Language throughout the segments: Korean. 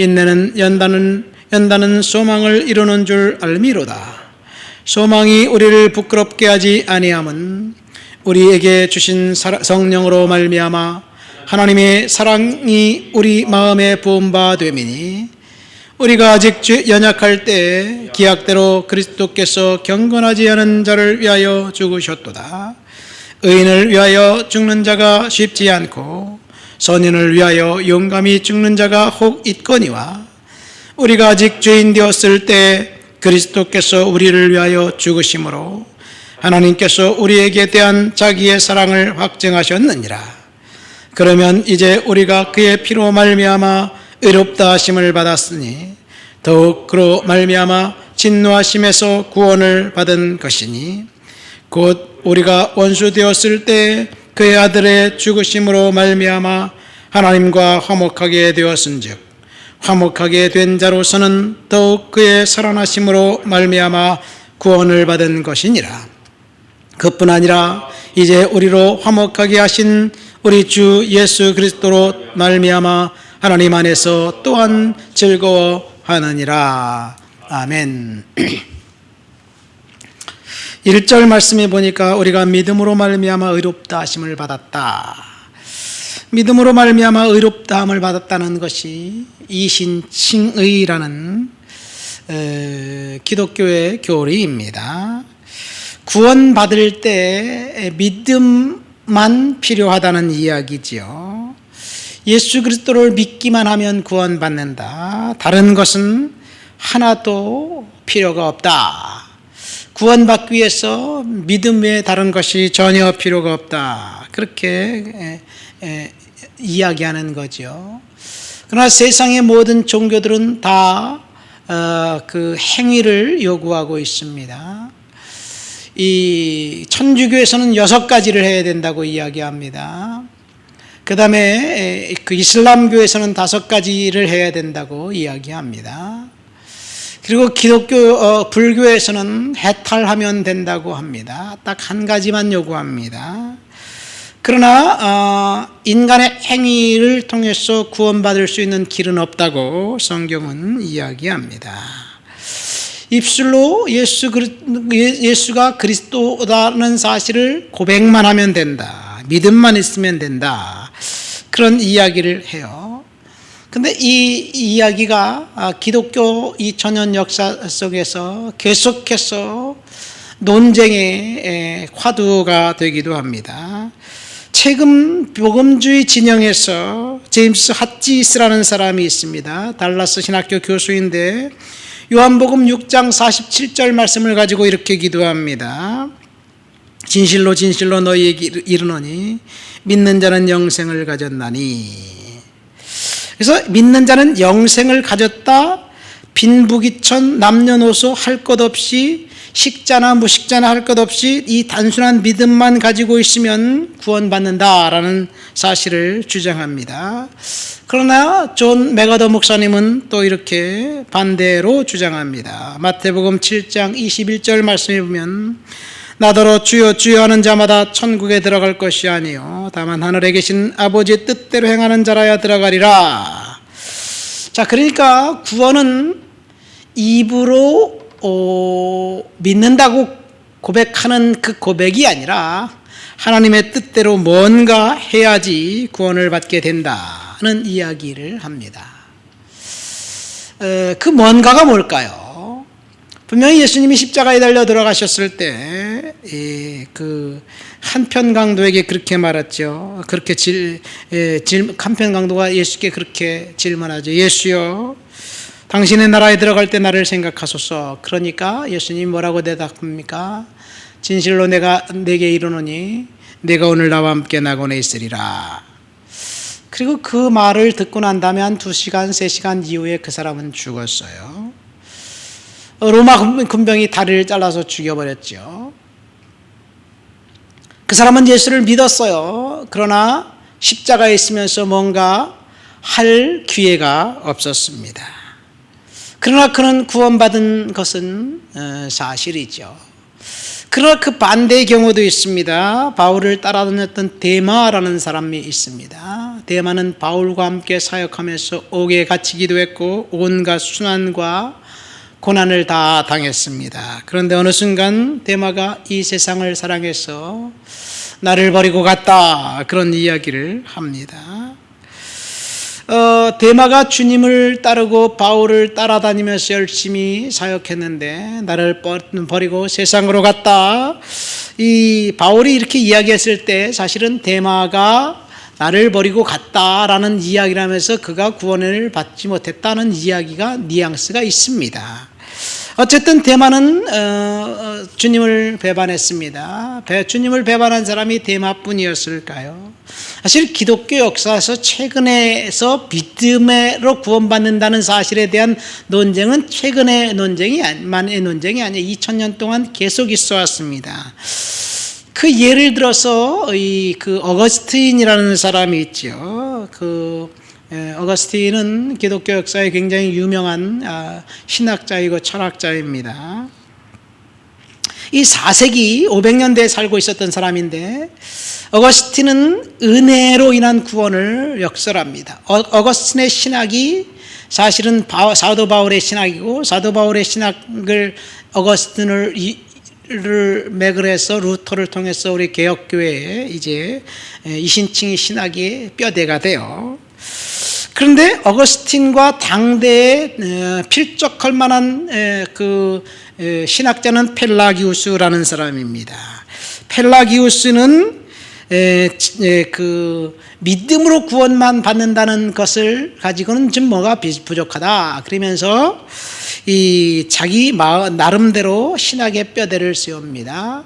인내는 연단은 연단은 소망을 이루는 줄 알미로다. 소망이 우리를 부끄럽게 하지 아니함은 우리에게 주신 성령으로 말미암아 하나님의 사랑이 우리 마음에 부은 바 됨이니 우리가 아직 연약할 때 기약대로 그리스도께서 경건하지 않은 자를 위하여 죽으셨도다. 의인을 위하여 죽는 자가 쉽지 않고 선인을 위하여 용감히 죽는 자가 혹 있거니와 우리가 아직 죄인 되었을 때 그리스도께서 우리를 위하여 죽으심으로 하나님께서 우리에게 대한 자기의 사랑을 확증하셨느니라. 그러면 이제 우리가 그의 피로 말미암아 의롭다 하심을 받았으니 더욱 그로 말미암아 진노하심에서 구원을 받은 것이니 곧 우리가 원수 되었을 때 그의 아들의 죽으심으로 말미암아 하나님과 화목하게 되었은즉 화목하게 된 자로서는 더욱 그의 살아나심으로 말미암아 구원을 받은 것이니라. 그뿐 아니라 이제 우리로 화목하게 하신 우리 주 예수 그리스도로 말미암아 하나님 안에서 또한 즐거워하느니라. 아멘. 1절 말씀에 보니까 우리가 믿음으로 말미암아 의롭다 하심을 받았다. 믿음으로 말미암아 의롭다 함을 받았다는 것이 이신칭의라는 기독교의 교리입니다. 구원받을 때 믿음만 필요하다는 이야기지요. 예수 그리스도를 믿기만 하면 구원받는다. 다른 것은 하나도 필요가 없다. 구원받기 위해서 믿음 외에 다른 것이 전혀 필요가 없다. 그렇게 이야기하는 거죠. 그러나 세상의 모든 종교들은 다그 어, 행위를 요구하고 있습니다. 이 천주교에서는 여섯 가지를 해야 된다고 이야기합니다. 그 다음에 그 이슬람교에서는 다섯 가지를 해야 된다고 이야기합니다. 그리고 기독교 어, 불교에서는 해탈하면 된다고 합니다. 딱 한 가지만 요구합니다. 그러나 어, 인간의 행위를 통해서 구원받을 수 있는 길은 없다고 성경은 이야기합니다. 입술로 예수 예, 예수가 그리스도라는 사실을 고백만 하면 된다. 믿음만 있으면 된다. 그런 이야기를 해요. 근데 이 이야기가 아, 기독교 2000년 역사 속에서 계속해서 논쟁의 화두가 되기도 합니다. 최근 복음주의 진영에서 제임스 핫지스라는 사람이 있습니다. 달라스 신학교 교수인데 요한복음 6장 47절 말씀을 가지고 이렇게 기도합니다. 진실로 진실로 너희에게 이르노니 믿는 자는 영생을 가졌나니 그래서 믿는 자는 영생을 가졌다 빈부귀천 남녀노소 할 것 없이 식자나 무식자나 할 것 없이 이 단순한 믿음만 가지고 있으면 구원받는다라는 사실을 주장합니다. 그러나 존 메가더 목사님은 또 이렇게 반대로 주장합니다. 마태복음 7장 21절 말씀에 보면 나더러 주여 주여 하는 자마다 천국에 들어갈 것이 아니요 다만 하늘에 계신 아버지의 뜻대로 행하는 자라야 들어가리라. 자, 그러니까 구원은 입으로 어, 믿는다고 고백하는 그 고백이 아니라 하나님의 뜻대로 뭔가 해야지 구원을 받게 된다는 이야기를 합니다. 어, 그 뭔가가 뭘까요? 분명히 예수님이 십자가에 달려 들어가셨을 때, 그, 한편 강도에게 그렇게 말했죠. 그렇게 질, 질, 한편 강도가 예수께 그렇게 질문하죠. 예수여, 당신의 나라에 들어갈 때 나를 생각하소서. 그러니까 예수님 뭐라고 대답합니까? 진실로 내가 내게 이르노니 내가 오늘 나와 함께 나곤에 있으리라. 그리고 그 말을 듣고 난 다음에 한 두 시간, 세 시간 이후에 그 사람은 죽었어요. 로마 군병이 다리를 잘라서 죽여버렸죠. 그 사람은 예수를 믿었어요. 그러나 십자가에 있으면서 뭔가 할 기회가 없었습니다. 그러나 그는 구원받은 것은 어, 사실이죠. 그러나 그 반대의 경우도 있습니다. 바울을 따라다녔던 데마라는 사람이 있습니다. 데마는 바울과 함께 사역하면서 옥에 갇히기도 했고 온갖 순환과 고난을 다 당했습니다. 그런데 어느 순간 데마가 이 세상을 사랑해서 나를 버리고 갔다 그런 이야기를 합니다. 어, 데마가 주님을 따르고 바울을 따라다니면서 열심히 사역했는데 나를 버리고 세상으로 갔다. 이 바울이 이렇게 이야기했을 때 사실은 데마가 나를 버리고 갔다라는 이야기를 하면서 그가 구원을 받지 못했다는 이야기가 뉘앙스가 있습니다. 어쨌든 대만은 어, 어, 주님을 배반했습니다. 주님을 배반한 사람이 대마뿐이었을까요? 사실 기독교 역사에서 최근에서 믿음으로 구원받는다는 사실에 대한 논쟁은 최근의 논쟁이 만의 논쟁이 아니에요. 2000년 동안 계속 있어 왔습니다. 그 예를 들어서 이 그 어거스틴이라는 사람이 있죠. 그 예, 어거스틴은 기독교 역사에 굉장히 유명한 아, 신학자이고 철학자입니다. 이 4세기 500년대에 살고 있었던 사람인데 어거스틴은 은혜로 인한 구원을 역설합니다. 어, 어거스틴의 신학이 사실은 사도 바울의 신학이고 사도 바울의 신학을 어거스틴을 를 매글해서 루터를 통해서 우리 개혁교회에 이제 이신칭의 신학의 뼈대가 돼요. 그런데 어거스틴과 당대에 필적할 만한 그 신학자는 펠라기우스라는 사람입니다. 펠라기우스는 그 믿음으로 구원만 받는다는 것을 가지고는 좀 뭐가 부족하다. 그러면서 이 자기 나름대로 신학의 뼈대를 세웁니다.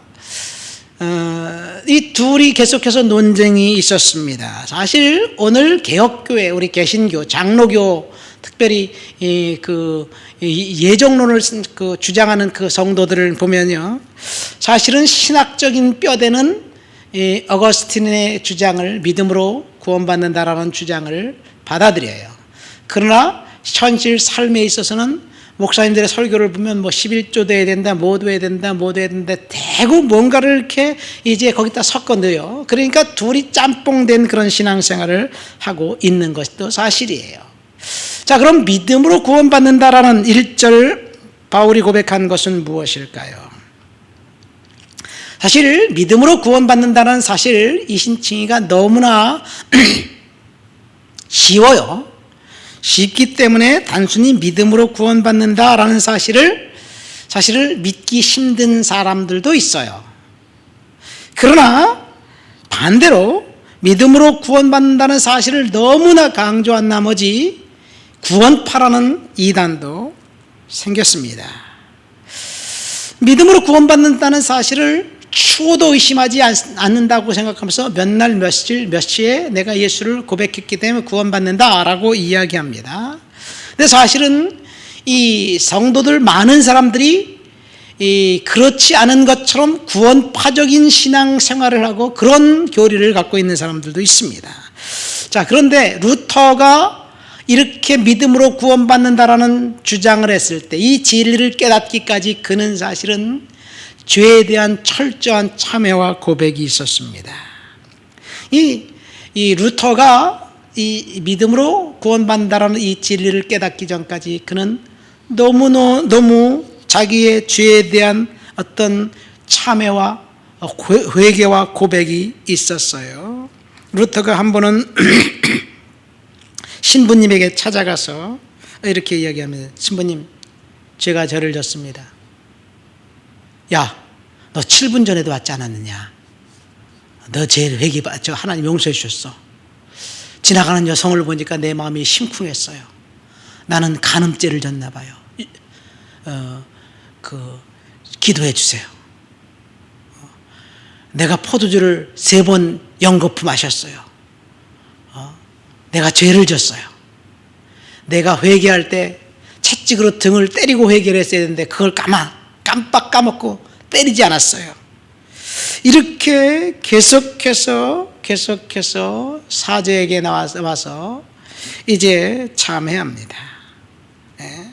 어, 이 둘이 계속해서 논쟁이 있었습니다. 사실 오늘 개혁교회, 우리 개신교, 장로교, 특별히 그 예정론을 그 주장하는 그 성도들을 보면요, 사실은 신학적인 뼈대는 어거스틴의 주장을 믿음으로 구원받는다라는 주장을 받아들여요. 그러나 현실 삶에 있어서는 목사님들의 설교를 보면 뭐 11조 돼야 된다, 뭐 돼야 된다, 뭐 돼야 된다, 대구 뭔가를 이렇게 이제 거기다 섞어 넣어요. 그러니까 둘이 짬뽕된 그런 신앙생활을 하고 있는 것도 사실이에요. 자, 그럼 믿음으로 구원받는다라는 1절 바울이 고백한 것은 무엇일까요? 사실 믿음으로 구원받는다는 사실 이 신칭이가 너무나 쉬워요. 쉽기 때문에 단순히 믿음으로 구원받는다라는 사실을 사실을 믿기 힘든 사람들도 있어요. 그러나 반대로 믿음으로 구원받는다는 사실을 너무나 강조한 나머지 구원파라는 이단도 생겼습니다. 믿음으로 구원받는다는 사실을 추호도 의심하지 않는다고 생각하면서 몇 날 며칠 며칠에 내가 예수를 고백했기 때문에 구원받는다라고 이야기합니다. 근데 사실은 이 성도들 많은 사람들이 이 그렇지 않은 것처럼 구원파적인 신앙 생활을 하고 그런 교리를 갖고 있는 사람들도 있습니다. 자, 그런데 루터가 이렇게 믿음으로 구원받는다라는 주장을 했을 때 이 진리를 깨닫기까지 그는 사실은 죄에 대한 철저한 참회와 고백이 있었습니다. 이, 이 루터가 이 믿음으로 구원받는다라는 이 진리를 깨닫기 전까지 그는 너무너무 너무 자기의 죄에 대한 어떤 참회와 회개와 고백이 있었어요. 루터가 한 번은 신부님에게 찾아가서 이렇게 이야기합니다. 신부님, 제가 저를 졌습니다. 야, 너 7분 전에도 왔지 않았느냐? 너 제일 회개 받죠. 하나님 용서해 주셨어. 지나가는 여성을 보니까 내 마음이 심쿵했어요. 나는 간음죄를 졌나 봐요. 어, 그 기도해 주세요. 어, 내가 포도주를 세 번 연거푸 마셨어요. 어, 내가 죄를 졌어요. 내가 회개할 때 채찍으로 등을 때리고 회개를 했어야 되는데 그걸 까마 깜빡 까먹고 때리지 않았어요. 이렇게 계속해서 계속해서 사제에게 나와서 와서 이제 참회합니다. 예.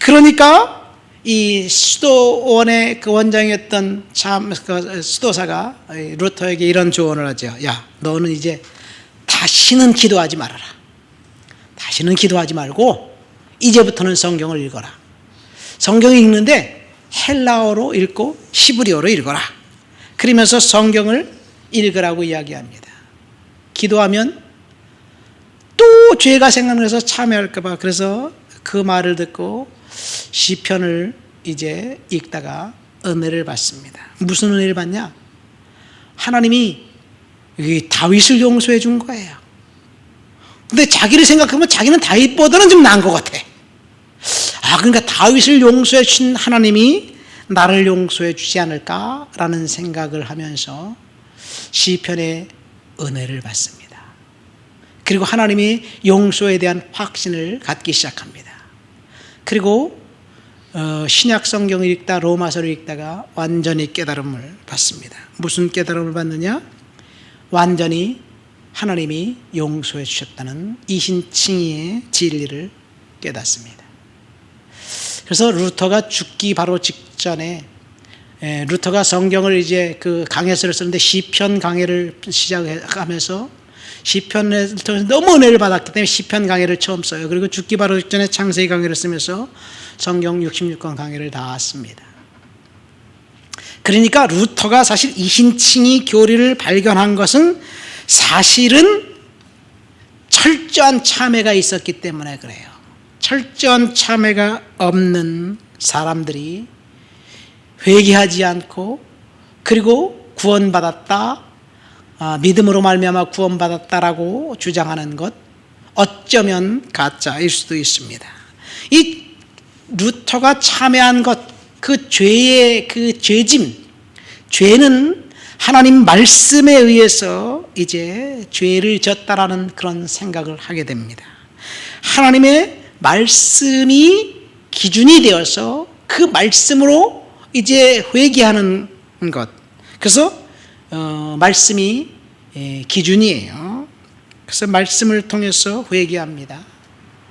그러니까 이 수도원의 그 원장이었던 참, 그 수도사가 루터에게 이런 조언을 하죠. 야, 너는 이제 다시는 기도하지 말아라. 다시는 기도하지 말고 이제부터는 성경을 읽어라. 성경을 읽는데 헬라어로 읽고 히브리어로 읽어라. 그러면서 성경을 읽으라고 이야기합니다. 기도하면 또 죄가 생각나서 참여할까봐 그래서 그 말을 듣고 시편을 이제 읽다가 은혜를 받습니다. 무슨 은혜를 받냐? 하나님이 이 다윗을 용서해 준 거예요. 근데 자기를 생각하면 자기는 다윗보다는 좀 나은 것 같아. 아, 그러니까 다윗을 용서해 주신 하나님이 나를 용서해 주지 않을까라는 생각을 하면서 시편의 은혜를 받습니다. 그리고 하나님이 용서에 대한 확신을 갖기 시작합니다. 그리고 어, 신약 성경을 읽다 로마서를 읽다가 완전히 깨달음을 받습니다. 무슨 깨달음을 받느냐? 완전히 하나님이 용서해 주셨다는 이신칭의의 진리를 깨닫습니다. 그래서 루터가 죽기 바로 직전에 에, 루터가 성경을 이제 그 강해서를 쓰는데 시편 강해를 시작하면서 시편을 통해서 너무 은혜를 받았기 때문에 시편 강해를 처음 써요. 그리고 죽기 바로 직전에 창세기 강해를 쓰면서 성경 66권 강해를 다 씁니다. 그러니까 루터가 사실 이신칭이 교리를 발견한 것은 사실은 철저한 참회가 있었기 때문에 그래요. 철저한 참회가 없는 사람들이 회개하지 않고 그리고 구원받았다 아, 믿음으로 말미암아 구원받았다라고 주장하는 것 어쩌면 가짜일 수도 있습니다. 이 루터가 참여한 것 그 죄의 그 죄짐 죄는 하나님 말씀에 의해서 이제 죄를 졌다라는 그런 생각을 하게 됩니다. 하나님의 말씀이 기준이 되어서 그 말씀으로 이제 회개하는 것. 그래서 어, 말씀이 예, 기준이에요. 그래서 말씀을 통해서 회개합니다.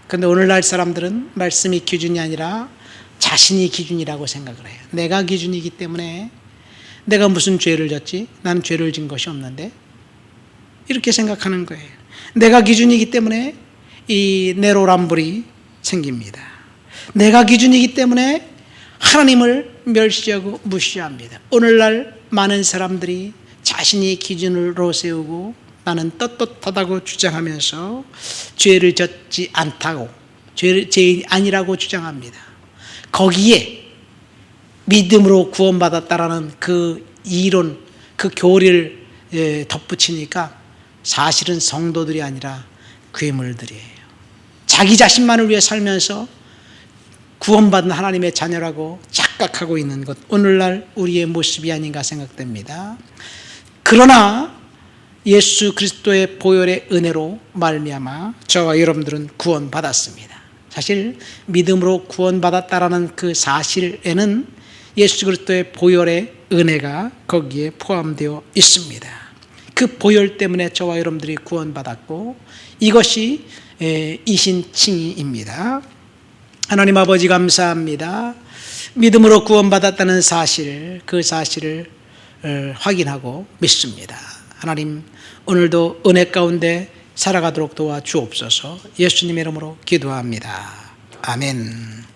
그런데 오늘날 사람들은 말씀이 기준이 아니라 자신이 기준이라고 생각을 해요. 내가 기준이기 때문에 내가 무슨 죄를 졌지? 나는 죄를 진 것이 없는데 이렇게 생각하는 거예요. 내가 기준이기 때문에 이 내로람불이 생깁니다. 내가 기준이기 때문에 하나님을 멸시하고 무시합니다. 오늘날 많은 사람들이 자신이 기준으로 세우고 나는 떳떳하다고 주장하면서 죄를 졌지 않다고 죄, 죄 아니라고 주장합니다. 거기에 믿음으로 구원받았다라는 그 이론, 그 교리를 예, 덧붙이니까 사실은 성도들이 아니라 괴물들이에요. 자기 자신만을 위해 살면서 구원받은 하나님의 자녀라고 착각하고 있는 것 오늘날 우리의 모습이 아닌가 생각됩니다. 그러나 예수 그리스도의 보혈의 은혜로 말미암아 저와 여러분들은 구원받았습니다. 사실 믿음으로 구원받았다라는 그 사실에는 예수 그리스도의 보혈의 은혜가 거기에 포함되어 있습니다. 그 보혈 때문에 저와 여러분들이 구원받았고 이것이 이신칭의입니다. 하나님 아버지 감사합니다. 믿음으로 구원받았다는 사실, 그 사실을 어, 확인하고 믿습니다. 하나님, 오늘도 은혜 가운데 살아가도록 도와 주옵소서 예수님의 이름으로 기도합니다. 아멘.